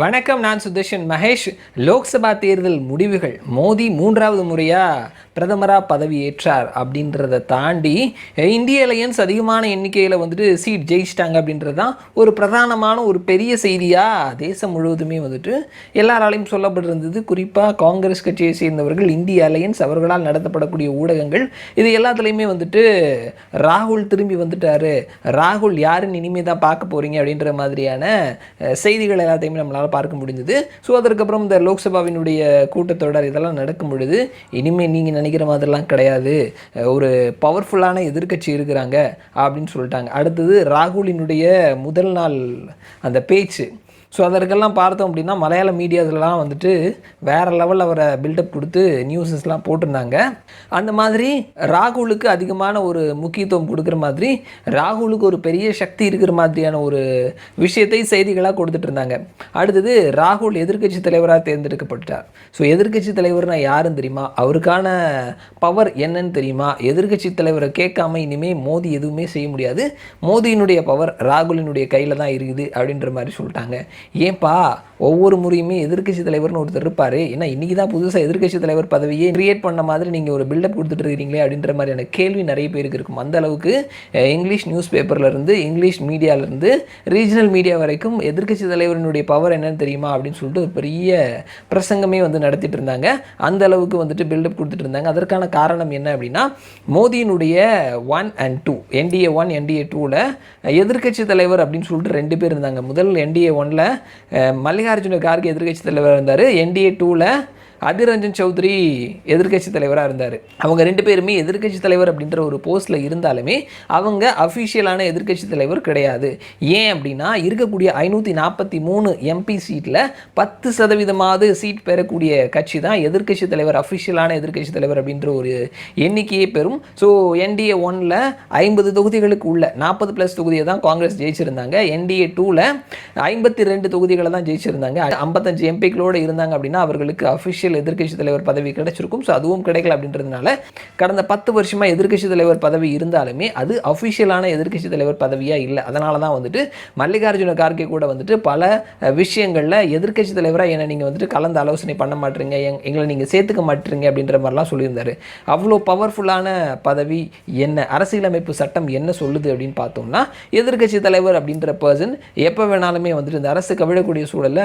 வணக்கம் நான் சுதர்ஷன் மகேஷ். லோக்சபா தேர்தல் முடிவுகள் மோடி மூன்றாவது முறையாக பிரதமராக பதவியேற்றார் அப்படின்றத தாண்டி இந்திய அலையன்ஸ் அதிகமான எண்ணிக்கையில் வந்துட்டு சீட் ஜெயிச்சிட்டாங்க அப்படின்றது தான் ஒரு பிரதானமான ஒரு பெரிய செய்தியாக தேசம் முழுவதுமே வந்துட்டு எல்லாராலையும் சொல்லப்பட்டிருந்தது. குறிப்பாக காங்கிரஸ் கட்சியை சேர்ந்தவர்கள் இந்திய அலையன்ஸ் அவர்களால் நடத்தப்படக்கூடிய ஊடகங்கள் இது எல்லாத்துலேயுமே வந்துட்டு ராகுல் திரும்பி வந்துட்டாரு. ராகுல் யாருன்னு இனிமே தான் பார்க்க போகிறீங்க அப்படின்ற மாதிரியான செய்திகள் எல்லாத்தையுமே நம்மளால் பார்க்க முடிஞ்சது. ஸோ அதற்கப்புறம் இந்த லோக்சபாவினுடைய கூட்டத்தொடர் இதெல்லாம் நடக்கும் பொழுது இனிமேல் நீங்கள் நினைக்கிற மாதிரிலாம் கிடையாது. ஒரு பவர்ஃபுல்லான எதிர்க்கட்சி இருக்கிறாங்க அப்படின்னு சொல்லிட்டாங்க. அடுத்தது ராகுலினுடைய முதல் நாள் அந்த பேச்சு. ஸோ அதற்கெல்லாம் பார்த்தோம் அப்படின்னா மலையாள மீடியாஸ்லாம் வந்துட்டு வேறு லெவலில் அவரை பில்டப் கொடுத்து நியூஸஸ்லாம் போட்டிருந்தாங்க. அந்த மாதிரி ராகுலுக்கு அதிகமான ஒரு முக்கியத்துவம் கொடுக்குற மாதிரி ராகுலுக்கு ஒரு பெரிய சக்தி இருக்கிற மாதிரியான ஒரு விஷயத்தை செய்திகளாக கொடுத்துட்டு இருந்தாங்க. அடுத்தது ராகுல் எதிர்க்கட்சி தலைவராக தேர்ந்தெடுக்கப்பட்டார் ஸோ எதிர்க்கட்சி தலைவர்னா யாருன்னு தெரியுமா? அவருக்கான பவர் என்னன்னு தெரியுமா? எதிர்க்கட்சி தலைவரை கேட்காம இனிமே மோடி எதுவுமே செய்ய முடியாது. மோடியினுடைய பவர் ராகுலினுடைய கையில் தான் இருக்குது அப்படின்ற மாதிரி சொல்லிட்டாங்க. ஏன்பா ஒவ்வொரு முறையுமே எதிர்க்கட்சி தலைவர்னு ஒருத்தர் இருப்பார். ஏன்னா இன்றைக்கி தான் புதுசாக எதிர்க்கட்சி தலைவர் பதவியை கிரியேட் பண்ண மாதிரி நீங்கள் ஒரு பில்டப் கொடுத்துட்டு இருக்கிறீங்களே அப்படின்ற மாதிரியான கேள்வி நிறைய பேருக்கு இருக்கும். அந்த அளவுக்கு இங்கிலீஷ் நியூஸ் பேப்பர்லேருந்து இங்கிலீஷ் மீடியாவிலேருந்து ரீஜனல் மீடியா வரைக்கும் எதிர்க்கட்சி தலைவரினுடைய பவர் என்னன்னு தெரியுமா அப்படின்னு சொல்லிட்டு ஒரு பெரிய பிரசங்கமே வந்து நடத்திட்டு இருந்தாங்க. அந்த அளவுக்கு வந்துட்டு பில்டப் கொடுத்துட்டு இருந்தாங்க. அதற்கான காரணம் என்ன அப்படின்னா மோதியினுடைய one and two NDA one NDA டூவில் எதிர்க்கட்சி தலைவர் அப்படின்னு சொல்லிட்டு ரெண்டு பேர் இருந்தாங்க. முதல் என்டிஏ ஒனில் மல்லிகார்ஜுன கார்கே எதிர்க்கட்சி தலைவராக இருந்தார். என்டிஏ டூவில் அதிர் ரஞ்சன் சௌத்ரி எதிர்க்கட்சி தலைவராக இருந்தார். அவங்க ரெண்டு பேருமே எதிர்க்கட்சி தலைவர் அப்படின்ற ஒரு போஸ்ட்டில் இருந்தாலுமே அவங்க அஃபிஷியலான எதிர்க்கட்சி தலைவர் கிடையாது. ஏன் அப்படின்னா இருக்கக்கூடிய ஐநூற்றி நாற்பத்தி மூணு எம்பி சீட்டில் பத்து சதவீதமாவது சீட் பெறக்கூடிய கட்சி தான் எதிர்க்கட்சி தலைவர் அஃபிஷியலான எதிர்க்கட்சி தலைவர் அப்படின்ற ஒரு எண்ணிக்கையை பெறும். ஸோ என்டிஏ ஒனில் ஐம்பது தொகுதிகளுக்கு உள்ள நாற்பது ப்ளஸ் தொகுதியை தான் காங்கிரஸ் ஜெயிச்சிருந்தாங்க. என்டிஏ டூவில் ஐம்பத்தி ரெண்டு தொகுதிகளை தான் ஜெயிச்சிருந்தாங்க. ஐம்பத்தஞ்சு எம்பிக்களோடு இருந்தாங்க அப்படின்னா அவர்களுக்கு அஃபிஷியல் எதிர்க்கட்சி தலைவர் பதவி கிடைச்சிருக்கும். ஸோ அதுவும் கிடைக்கல அப்படின்றதுனால கடந்த பத்து வருஷமாக எதிர்க்கட்சி தலைவர் பதவி இருந்தாலுமே அது அஃபிஷியலான எதிர்கட்சி தலைவர் பதவியாக இல்லை. அதனால தான் வந்துட்டு மல்லிகார்ஜுன கார்கே கூட வந்துட்டு பல விஷயங்களில் எதிர்க்கட்சி தலைவராக என்னை நீங்கள் வந்துட்டு கலந்து ஆலோசனை பண்ண மாட்டீங்க. எங் எங்களை நீங்கள் சேர்த்துக்க மாட்டீங்க அப்படின்ற மாதிரிலாம் சொல்லியிருந்தார். அவ்வளோ பவர்ஃபுல்லான பதவி என்ன அரசியலமைப்பு சட்டம் என்ன சொல்லுது அப்படின்னு பார்த்தோம்னா எதிர்க்கட்சி தலைவர் அப்படின்ற பர்சன் எப்போ வேணாலுமே வந்துட்டு இந்த அரசு கவிழக்கூடிய சூழலில்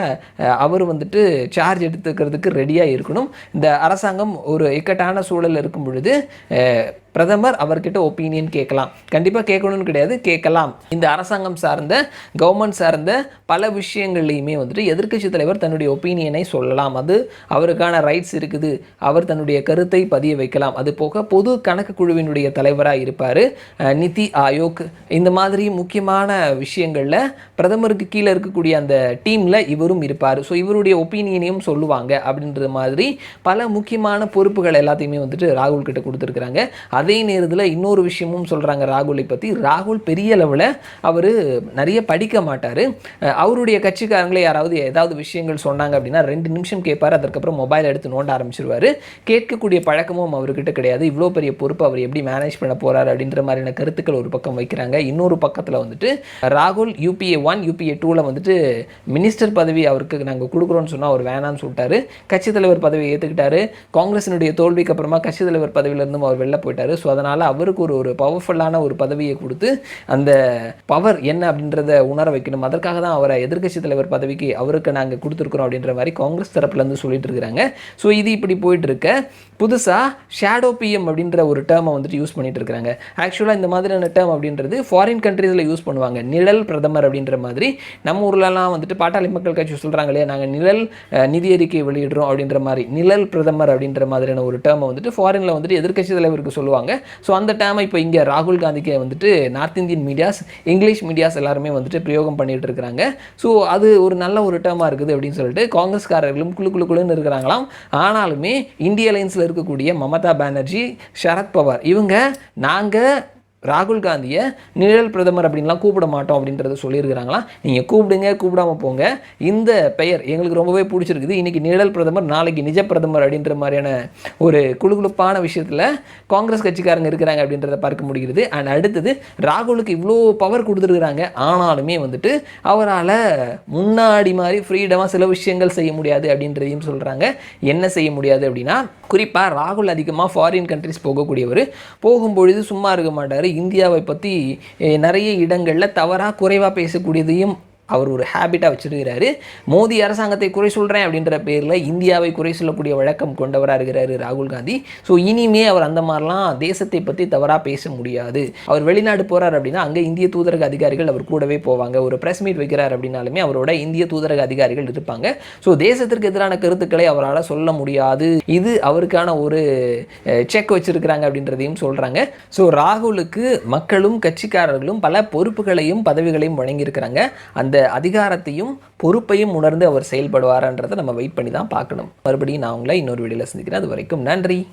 அவர் வந்துட்டு சார்ஜ் எடுத்துக்கிறதுக்கு ரெடியாக இருக்கணும். இந்த அரசாங்கம் ஒரு இக்கட்டான சூழல் இருக்கும் பொழுது பிரதமர் அவர்கிட்ட ஒப்பீனியன் கேட்கலாம். கண்டிப்பாக கேட்கணும்னு கிடையாது கேட்கலாம். இந்த அரசாங்கம் சார்ந்த கவர்மெண்ட் சார்ந்த பல விஷயங்கள்லையுமே வந்துட்டு எதிர்க்கட்சி தலைவர் தன்னுடைய ஒப்பீனியனை சொல்லலாம். அது அவருக்கான ரைட்ஸ் இருக்குது. அவர் தன்னுடைய கருத்தை பதிய வைக்கலாம். அது போக பொது கணக்கு குழுவினுடைய தலைவராக இருப்பார் நிதி ஆயோக். இந்த மாதிரி முக்கியமான விஷயங்களில் பிரதமருக்கு கீழே இருக்கக்கூடிய அந்த டீமில் இவரும் இருப்பார். ஸோ இவருடைய ஒப்பீனியனையும் சொல்லுவாங்க அப்படின்ற மாதிரி பல முக்கியமான பொறுப்புகள் எல்லாத்தையுமே வந்துட்டு ராகுல் கிட்ட கொடுத்துருக்குறாங்க. அதே நேரத்தில் இன்னொரு விஷயமும் சொல்கிறாங்க ராகுலை பற்றி ராகுல் பெரிய அளவில் அவர் நிறைய படிக்க மாட்டார். அவருடைய கட்சிக்காரங்களே யாராவது ஏதாவது விஷயங்கள் சொன்னாங்க அப்படின்னா ரெண்டு நிமிஷம் கேட்பார் அதற்கப்புறம் மொபைல் எடுத்து நோண்ட ஆரம்பிச்சிருவார். கேட்கக்கூடிய பழக்கமும் அவர்கிட்ட கிடையாது. இவ்வளோ பெரிய பொறுப்பு அவர் எப்படி மேனேஜ் பண்ண போகிறார் அப்படின்ற மாதிரியான கருத்துக்கள் ஒரு பக்கம் வைக்கிறாங்க. இன்னொரு பக்கத்தில் வந்துட்டு ராகுல் யூபிஏ ஒன் யூபிஏ டூவில் வந்துட்டு மினிஸ்டர் பதவி அவருக்கு நாங்கள் கொடுக்குறோன்னு சொன்னால் அவர் வேணாம்னு சொல்லிட்டாரு. கட்சி தலைவர் பதவியை ஏற்றுக்கிட்டாரு காங்கிரசினுடைய தோல்விக்கு அப்புறமா கட்சித் தலைவர் பதவியிலிருந்தும் அவர் வெளில போயிட்டார். ஸோ அதனால் அவருக்கு ஒரு ஒரு பவர்ஃபுல்லான ஒரு பதவியை கொடுத்து அந்த பவர் என்ன அப்படின்றத உணர வைக்கணும். அதற்காக தான் அவரை எதிர்க்கட்சி தலைவர் பதவிக்கு அவருக்கு நாங்கள் கொடுத்துருக்குறோம் அப்படின்ற மாதிரி காங்கிரஸ் தரப்புலேருந்து சொல்லிட்டு இருக்கிறாங்க. ஸோ இது இப்படி போயிட்டு இருக்க. புதுசாக ஷேடோ பிஎம் அப்படின்ற ஒரு டேர்மை வந்துட்டு யூஸ் பண்ணிட்டு இருக்காங்க ஆக்சுவலாக இந்த மாதிரியான டேர்ம் அப்படின்றது ஃபாரின் கண்ட்ரீஸில் யூஸ் பண்ணுவாங்க. நிழல் பிரதமர் அப்படின்ற மாதிரி. நம்ம ஊர்லலாம் வந்துட்டு பாட்டாளி மக்கள் கட்சி சொல்கிறாங்க இல்லையா? நாங்கள் நிழல் நிதி அறிக்கை வெளியிடுறோம் அப்படின்ற மாதிரி. நிழல் பிரதமர் அப்படின்ற மாதிரியான ஒரு டேர்மை வந்துட்டு ஃபாரினில் வந்துட்டு எதிர்க்கட்சி தலைவருக்கு சொல்லுவாங்க. ஸோ அந்த டேர்மை இப்போ இங்கே ராகுல் காந்திக்கே வந்துட்டு north Indian medias English medias எல்லாருமே வந்துட்டு பிரயோகம் பண்ணிகிட்டு இருக்கிறாங்க. ஸோ அது ஒரு நல்ல ஒரு டேமாக இருக்குது அப்படின்னு சொல்லிட்டு காங்கிரஸ்காரர்களும் குழு குழு குழுன்னு இருக்கிறாங்களாம். ஆனாலுமே இந்திய அலைன்ஸில் இருக்கக்கூடிய மமதா பானர்ஜி சரத்பவார் இவங்க நாங்கள் ராகுல் காந்தியை நிழல் பிரதமர் அப்படின்லாம் கூப்பிட மாட்டோம் அப்படின்றத சொல்லியிருக்கிறாங்களா? நீங்கள் கூப்பிடுங்க கூப்பிடாம போங்க. இந்த பெயர் எங்களுக்கு ரொம்பவே பிடிச்சிருக்குது. இன்றைக்கி நிழல் பிரதமர் நாளைக்கு நிஜ பிரதமர் அப்படின்ற மாதிரியான ஒரு குழுகுழுப்பான விஷயத்தில் காங்கிரஸ் கட்சிக்காரங்க இருக்கிறாங்க அப்படின்றத பார்க்க முடிகிறது. அண்ட் அடுத்தது ராகுலுக்கு இவ்வளோ பவர் கொடுத்துருக்குறாங்க. ஆனாலுமே வந்துட்டு அவரால் முன்னாடி மாதிரி ஃப்ரீடமாக சில விஷயங்கள் செய்ய முடியாது அப்படின்றதையும் சொல்கிறாங்க என்ன செய்ய முடியாது அப்படின்னா குறிப்பாக ராகுல் அதிகமாக ஃபாரின் கண்ட்ரிஸ் போகக்கூடியவர். போகும்பொழுது சும்மா இருக்க மாட்டார். இந்தியாவை பற்றி நிறைய இடங்களில் தவறாக குறைவாக பேசக்கூடியதையும் அவர் ஒரு ஹேபிட்டாக வச்சுருக்கிறாரு. மோடி அரசாங்கத்தை குறை சொல்கிறேன் அப்படின்ற பேரில் இந்தியாவை குறை சொல்லக்கூடிய வழக்கம் கொண்டவராக இருக்கிறாரு ராகுல் காந்தி. ஸோ இனிமே அவர் அந்த மாதிரிலாம் தேசத்தை பற்றி தவறாக பேச முடியாது. அவர் வெளிநாடு போகிறார் அப்படின்னா அங்கே இந்திய தூதரக அதிகாரிகள் அவர் கூடவே போவாங்க. ஒரு ப்ரெஸ் மீட் வைக்கிறார் அப்படின்னாலுமே அவரோட இந்திய தூதரக அதிகாரிகள் இருப்பாங்க. ஸோ தேசத்திற்கு எதிரான கருத்துக்களை அவரால் சொல்ல முடியாது. இது அவருக்கான ஒரு செக் வச்சிருக்கிறாங்க அப்படின்றதையும் சொல்கிறாங்க ஸோ ராகுலுக்கு மக்களும் கட்சிக்காரர்களும் பல பொறுப்புகளையும் பதவிகளையும் வழங்கியிருக்கிறாங்க. அந்த அதிகாரத்தையும் பொறுப்பையும் உணர்ந்து அவர் செயல்படுவார்ன்றதை நம்ம வெயிட் பண்ணி தான் பார்க்கணும். மறுபடியும் நான் உங்களை இன்னொரு வீடியோவில் சந்திக்கிறேன். அது வரைக்கும் நன்றி.